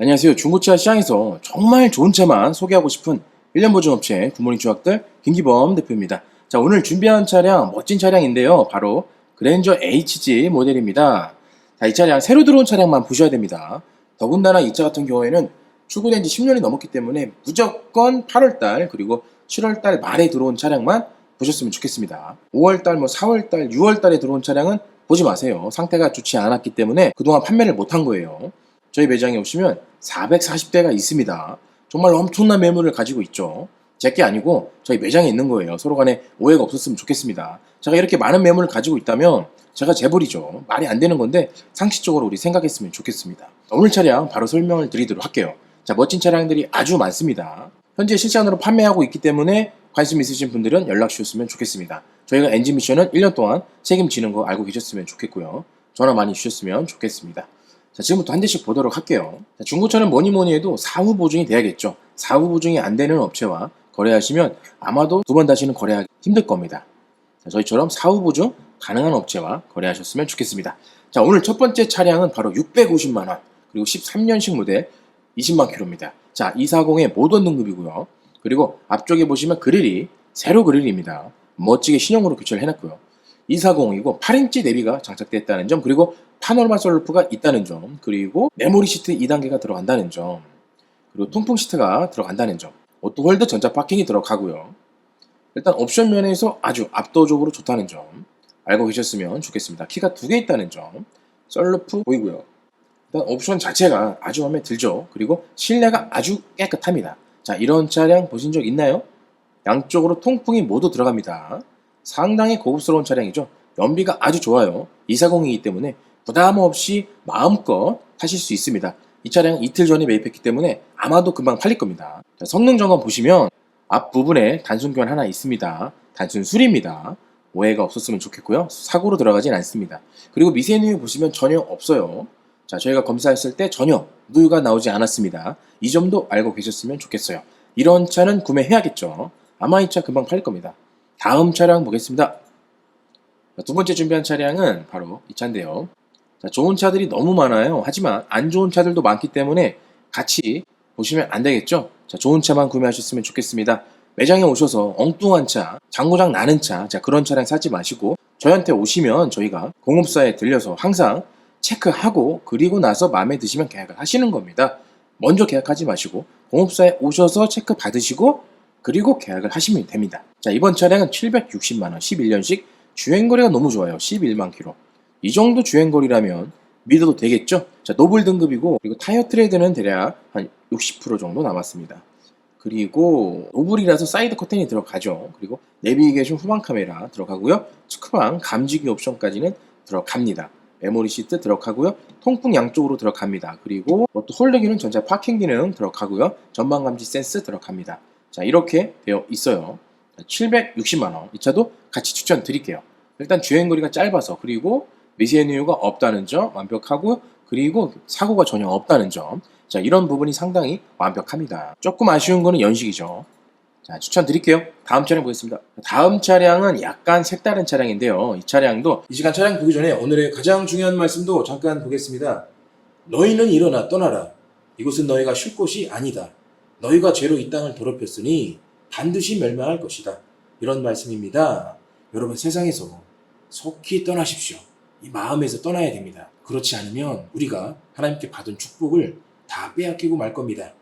안녕하세요. 중고차 시장에서 정말 좋은 차만 소개하고 싶은 1년 보증 업체 굿모닝 추학들 김기범 대표입니다. 자, 오늘 준비한 차량 멋진 차량인데요. 바로 그랜저 HG 모델입니다. 자, 이 차량 새로 들어온 차량만 보셔야 됩니다. 더군다나 이 차 같은 경우에는 출고된 지 10년이 넘었기 때문에 무조건 8월달 그리고 7월달 말에 들어온 차량만 보셨으면 좋겠습니다. 5월달, 뭐 4월달, 6월달에 들어온 차량은 보지 마세요. 상태가 좋지 않았기 때문에 그동안 판매를 못한 거예요. 저희 매장에 오시면 440대가 있습니다. 정말 엄청난 매물을 가지고 있죠. 제게 아니고 저희 매장에 있는 거예요. 서로 간에 오해가 없었으면 좋겠습니다. 제가 이렇게 많은 매물을 가지고 있다면 제가 재벌이죠. 말이 안 되는 건데 상식적으로 우리 생각했으면 좋겠습니다. 오늘 차량 바로 설명을 드리도록 할게요. 자, 멋진 차량들이 아주 많습니다. 현재 실시간으로 판매하고 있기 때문에 관심 있으신 분들은 연락 주셨으면 좋겠습니다. 저희가 엔진 미션은 1년 동안 책임지는 거 알고 계셨으면 좋겠고요. 전화 많이 주셨으면 좋겠습니다. 자, 지금부터 한 대씩 보도록 할게요. 자, 중고차는 뭐니 뭐니 해도 사후 보증이 돼야겠죠. 사후 보증이 안 되는 업체와 거래하시면 아마도 두 번 다시는 거래하기 힘들 겁니다. 자, 저희처럼 사후 보증 가능한 업체와 거래하셨으면 좋겠습니다. 자, 오늘 첫 번째 차량은 바로 650만 원, 그리고 13년식 모델 20만 킬로입니다. 자, 240의 모던 등급이고요. 그리고 앞쪽에 보시면 그릴이 세로 그릴입니다. 멋지게 신형으로 교체를 해놨고요. 240이고 8인치 내비가 장착됐다는 점, 그리고 파노라마 솔루프가 있다는 점, 그리고 메모리 시트 2단계가 들어간다는 점, 그리고 통풍 시트가 들어간다는 점, 오토홀드 전자 파킹이 들어가고요. 일단 옵션 면에서 아주 압도적으로 좋다는 점 알고 계셨으면 좋겠습니다. 키가 두 개 있다는 점, 썰루프 보이고요. 일단 옵션 자체가 아주 마음에 들죠. 그리고 실내가 아주 깨끗합니다. 자, 이런 차량 보신 적 있나요? 양쪽으로 통풍이 모두 들어갑니다. 상당히 고급스러운 차량이죠. 연비가 아주 좋아요. 240이기 때문에 부담 없이 마음껏 타실 수 있습니다. 이 차량 이틀 전에 매입했기 때문에 아마도 금방 팔릴 겁니다. 자, 성능 점검 보시면 앞부분에 단순 교환 하나 있습니다. 단순 수리입니다. 오해가 없었으면 좋겠고요. 사고로 들어가진 않습니다. 그리고 미세누유 보시면 전혀 없어요. 자, 저희가 검사했을 때 전혀 누유가 나오지 않았습니다. 이 점도 알고 계셨으면 좋겠어요. 이런 차는 구매해야겠죠. 아마 이 차 금방 팔릴 겁니다. 다음 차량 보겠습니다. 자, 두 번째 준비한 차량은 바로 이 차인데요. 자, 좋은 차들이 너무 많아요. 하지만 안 좋은 차들도 많기 때문에 같이 보시면 안 되겠죠? 자, 좋은 차만 구매하셨으면 좋겠습니다. 매장에 오셔서 엉뚱한 차, 장고장 나는 차, 자, 그런 차량 사지 마시고 저희한테 오시면 저희가 공업사에 들려서 항상 체크하고 그리고 나서 마음에 드시면 계약을 하시는 겁니다. 먼저 계약하지 마시고 공업사에 오셔서 체크 받으시고 그리고 계약을 하시면 됩니다. 자, 이번 차량은 760만원, 11년식 주행거리가 너무 좋아요. 11만 킬로. 이 정도 주행거리라면 믿어도 되겠죠? 자, 노블 등급이고, 그리고 타이어 트레드는 대략 한 60% 정도 남았습니다. 그리고 노블이라서 사이드 커튼이 들어가죠. 그리고 내비게이션 후방 카메라 들어가고요. 측방 감지기 옵션까지는 들어갑니다. 메모리 시트 들어가고요. 통풍 양쪽으로 들어갑니다. 그리고 뭐또 홀더기는 전자 파킹 기능 들어가고요. 전방 감지 센스 들어갑니다. 자, 이렇게 되어 있어요. 760만 원. 이 차도 같이 추천드릴게요. 일단 주행 거리가 짧아서, 그리고 미세누유가 없다는 점 완벽하고, 그리고 사고가 전혀 없다는 점. 자, 이런 부분이 상당히 완벽합니다. 조금 아쉬운 거는 연식이죠. 자, 추천드릴게요. 다음 차량 보겠습니다. 다음 차량은 약간 색다른 차량인데요. 이 차량도 이 시간 차량 보기 전에 오늘의 가장 중요한 말씀도 잠깐 보겠습니다. 너희는 일어나 떠나라. 이곳은 너희가 쉴 곳이 아니다. 너희가 죄로 이 땅을 더럽혔으니 반드시 멸망할 것이다. 이런 말씀입니다. 여러분 세상에서 속히 떠나십시오. 이 마음에서 떠나야 됩니다. 그렇지 않으면 우리가 하나님께 받은 축복을 다 빼앗기고 말 겁니다.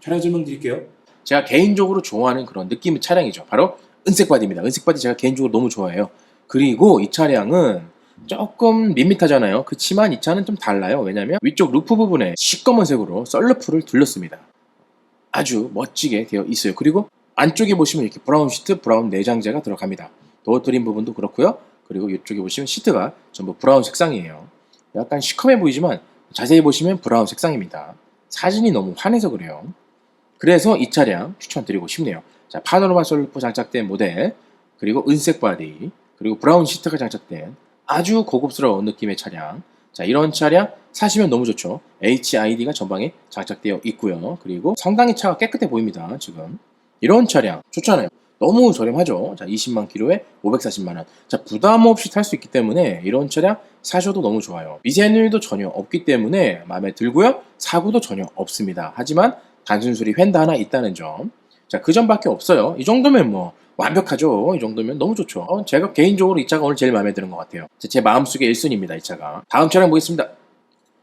차량 설명 드릴게요. 제가 개인적으로 좋아하는 그런 느낌의 차량이죠. 바로 은색 바디입니다. 은색 바디 제가 개인적으로 너무 좋아해요. 그리고 이 차량은 조금 밋밋하잖아요. 그렇지만 이 차는 좀 달라요. 왜냐면 위쪽 루프 부분에 시꺼먼색으로 썰루프를 둘렀습니다. 아주 멋지게 되어 있어요. 그리고 안쪽에 보시면 이렇게 브라운 시트, 브라운 내장재가 들어갑니다. 도어 트림 부분도 그렇고요. 그리고 이쪽에 보시면 시트가 전부 브라운 색상이에요. 약간 시커매 보이지만 자세히 보시면 브라운 색상입니다. 사진이 너무 환해서 그래요. 그래서 이 차량 추천드리고 싶네요. 자, 파노라마 솔루프 장착된 모델, 그리고 은색 바디, 그리고 브라운 시트가 장착된 아주 고급스러운 느낌의 차량. 자, 이런 차량 사시면 너무 좋죠. HID가 전방에 장착되어 있고요. 그리고 상당히 차가 깨끗해 보입니다. 지금. 이런 차량 좋잖아요. 너무 저렴하죠. 자, 20만 킬로에 540만 원. 자, 부담 없이 탈 수 있기 때문에 이런 차량 사셔도 너무 좋아요. 미세누율도 전혀 없기 때문에 마음에 들고요. 사고도 전혀 없습니다. 하지만 단순 수리 휀다 하나 있다는 점. 자, 그 점밖에 없어요. 이 정도면 뭐 완벽하죠. 이 정도면 너무 좋죠. 어, 제가 개인적으로 이 차가 오늘 제일 마음에 드는 것 같아요. 제- 제 마음속에 1순위입니다, 이 차가. 다음 차량 보겠습니다.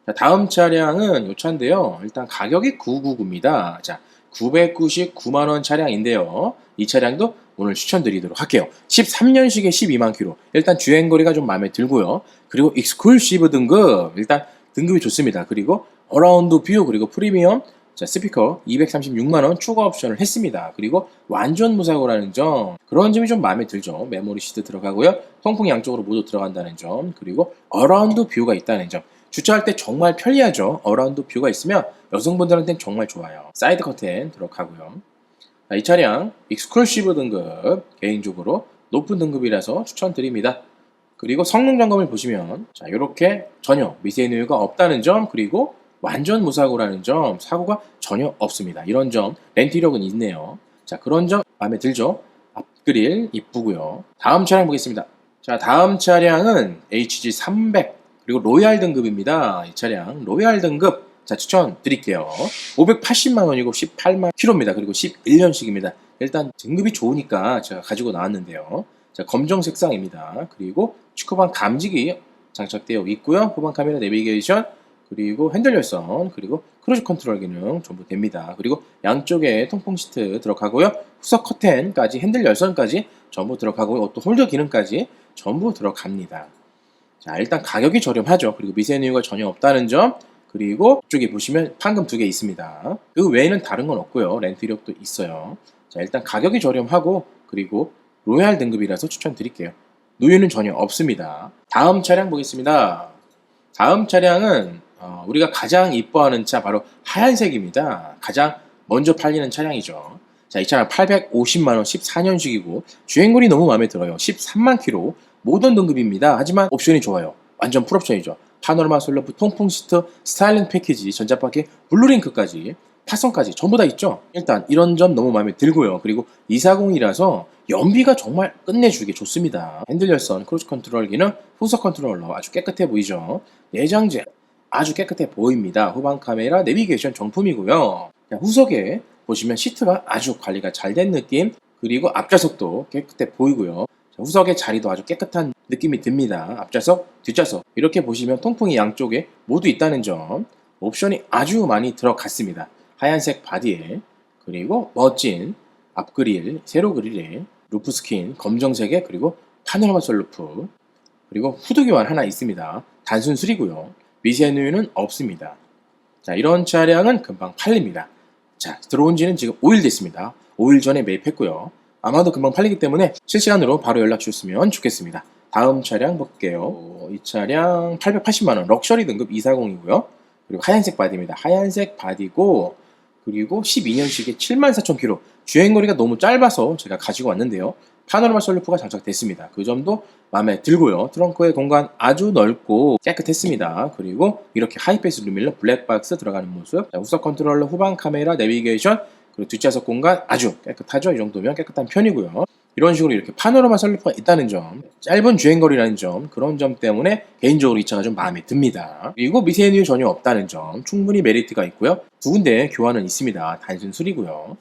자, 다음 차량은 이 차인데요. 일단 가격이 999입니다. 자, 999만원 차량인데요. 이 차량도 오늘 추천드리도록 할게요. 13년식에 12만 킬로. 일단 주행거리가 좀 마음에 들고요. 그리고 익스클루시브 등급. 일단 등급이 좋습니다. 그리고 어라운드 뷰 그리고 프리미엄 자, 스피커 236만원 추가 옵션을 했습니다. 그리고 완전 무사고라는 점. 그런 점이 좀 마음에 들죠. 메모리 시트 들어가고요. 통풍 양쪽으로 모두 들어간다는 점. 그리고 어라운드 뷰가 있다는 점. 주차할 때 정말 편리하죠. 어라운드 뷰가 있으면 여성분들한테는 정말 좋아요. 사이드 커튼 들어가고요. 자, 이 차량 익스클루시브 등급 개인적으로 높은 등급이라서 추천드립니다. 그리고 성능 점검을 보시면 자 이렇게 전혀 미세누유가 없다는 점 그리고 완전 무사고라는 점 사고가 전혀 없습니다. 이런 점 렌트 이력은 있네요. 자 그런 점 마음에 들죠? 앞그릴 이쁘고요. 다음 차량 보겠습니다. 자 다음 차량은 HG300 그리고 로얄 등급입니다. 이 차량 로얄 등급 자 추천 드릴게요. 580만 원이고 18만 킬로입니다. 그리고 11년식입니다. 일단 등급이 좋으니까 제가 가지고 나왔는데요. 자 검정 색상입니다. 그리고 축구방 감지기 장착되어 있고요. 후방 카메라 내비게이션 그리고 핸들 열선 그리고 크루즈 컨트롤 기능 전부 됩니다. 그리고 양쪽에 통풍 시트 들어가고요. 후석 커튼까지 핸들 열선까지 전부 들어가고요. 또 홀더 기능까지 전부 들어갑니다. 자 일단 가격이 저렴하죠. 그리고 미세누유가 전혀 없다는 점 그리고 이쪽에 보시면 판금 두 개 있습니다. 그 외에는 다른 건 없고요. 렌트 이력도 있어요. 자 일단 가격이 저렴하고 그리고 로얄 등급이라서 추천드릴게요. 누유는 전혀 없습니다. 다음 차량 보겠습니다. 다음 차량은 어, 우리가 가장 이뻐하는 차 바로 하얀색입니다. 가장 먼저 팔리는 차량이죠. 자, 이 차량 850만원 14년식이고 주행거리 너무 마음에 들어요. 13만 킬로 모던 등급입니다. 하지만 옵션이 좋아요. 완전 풀옵션이죠. 파노라마 솔러프 통풍 시트 스타일링 패키지 전자바퀴 블루링크까지 파성까지 전부 다 있죠. 일단 이런 점 너무 마음에 들고요. 그리고 240이라서 연비가 정말 끝내주기 좋습니다. 핸들 열선, 크루즈 컨트롤 기능, 후석 컨트롤러 아주 깨끗해 보이죠. 내장재 아주 깨끗해 보입니다. 후방 카메라, 내비게이션 정품이고요. 자, 후석에 보시면 시트가 아주 관리가 잘 된 느낌, 그리고 앞좌석도 깨끗해 보이고요. 자, 후석의 자리도 아주 깨끗한 느낌이 듭니다. 앞좌석, 뒷좌석 이렇게 보시면 통풍이 양쪽에 모두 있다는 점 옵션이 아주 많이 들어갔습니다. 하얀색 바디에 그리고 멋진 앞그릴, 세로 그릴에 루프 스킨 검정색에 그리고 파노라마 솔루프 그리고 후드 교환 하나 있습니다. 단순 수리고요. 미세누유는 없습니다. 자, 이런 차량은 금방 팔립니다. 자, 들어온 지는 지금 5일 됐습니다. 5일 전에 매입했고요. 아마도 금방 팔리기 때문에 실시간으로 바로 연락 주셨으면 좋겠습니다. 다음 차량 볼게요. 이 차량 880만원 럭셔리 등급 240이고요. 그리고 하얀색 바디입니다. 하얀색 바디고 그리고 12년식에 74,000km 주행거리가 너무 짧아서 제가 가지고 왔는데요. 파노라마 솔루프가 장착됐습니다. 그 점도 마음에 들고요. 트렁크의 공간 아주 넓고 깨끗했습니다. 그리고 이렇게 하이패스 루밀러 블랙박스 들어가는 모습 자, 후석 컨트롤러 후방 카메라 내비게이션 그리고 뒷좌석 공간 아주 깨끗하죠. 이 정도면 깨끗한 편이고요. 이런 식으로 이렇게 파노라마 설루프가 있다는 점, 짧은 주행거리라는 점, 그런 점 때문에 개인적으로 이 차가 좀 마음에 듭니다. 그리고 미세누유 전혀 없다는 점, 충분히 메리트가 있고요. 두 군데 교환은 있습니다. 단순 수리고요.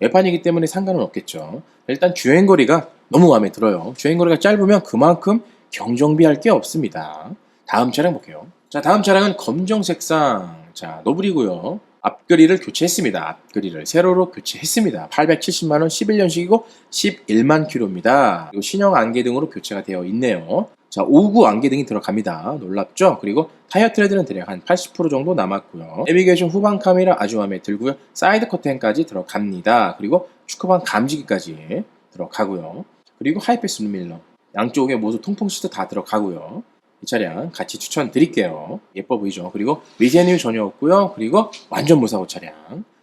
외판이기 때문에 상관은 없겠죠. 일단 주행거리가 너무 마음에 들어요. 주행거리가 짧으면 그만큼 경정비할 게 없습니다. 다음 차량 볼게요. 자, 다음 차량은 검정 색상. 자, 노블이고요. 앞그릴을 교체했습니다. 앞그릴을 세로로 교체했습니다. 870만원 11년식이고 11만 킬로입니다. 그리고 신형 안개등으로 교체가 되어 있네요. 자, 5구 안개등이 들어갑니다. 놀랍죠? 그리고 타이어 트레드는 대략 한 80% 정도 남았고요. 내비게이션 후방 카메라 아주 마음에 들고요. 사이드 커튼까지 들어갑니다. 그리고 축구방 감지기까지 들어가고요. 그리고 하이패스 루밀러 양쪽에 모두 통풍 시트 다 들어가고요. 이 차량 같이 추천드릴게요. 예뻐 보이죠? 그리고 미세누유 전혀 없고요. 그리고 완전 무사고 차량.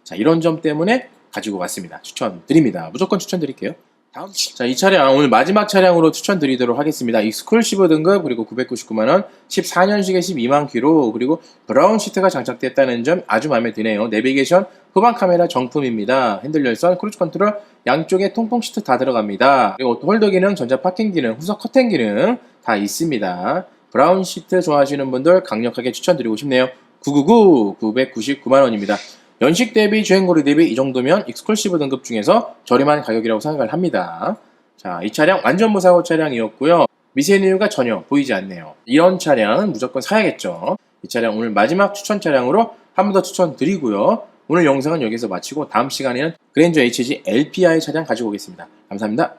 자, 이런 점 때문에 가지고 왔습니다. 추천드립니다. 무조건 추천드릴게요. 다음 자, 이 차량 오늘 마지막 차량으로 추천드리도록 하겠습니다. 익스클루시브 등급 그리고 999만 원, 14년식에 12만 킬로 그리고 브라운 시트가 장착됐다는 점 아주 마음에 드네요. 내비게이션 후방 카메라 정품입니다. 핸들 열선, 크루즈 컨트롤 양쪽에 통풍 시트 다 들어갑니다. 그리고 또 홀더 기능, 전자 파킹 기능, 후석 커튼 기능 다 있습니다. 브라운 시트 좋아하시는 분들 강력하게 추천드리고 싶네요. 999 999만 원입니다. 연식 대비 주행거리 대비 이 정도면 익스클루시브 등급 중에서 저렴한 가격이라고 생각을 합니다. 자, 이 차량 완전 무사고 차량이었고요. 미세누유가 전혀 보이지 않네요. 이런 차량은 무조건 사야겠죠. 이 차량 오늘 마지막 추천 차량으로 한 번 더 추천드리고요. 오늘 영상은 여기서 마치고 다음 시간에는 그랜저 HG LPI 차량 가지고 오겠습니다. 감사합니다.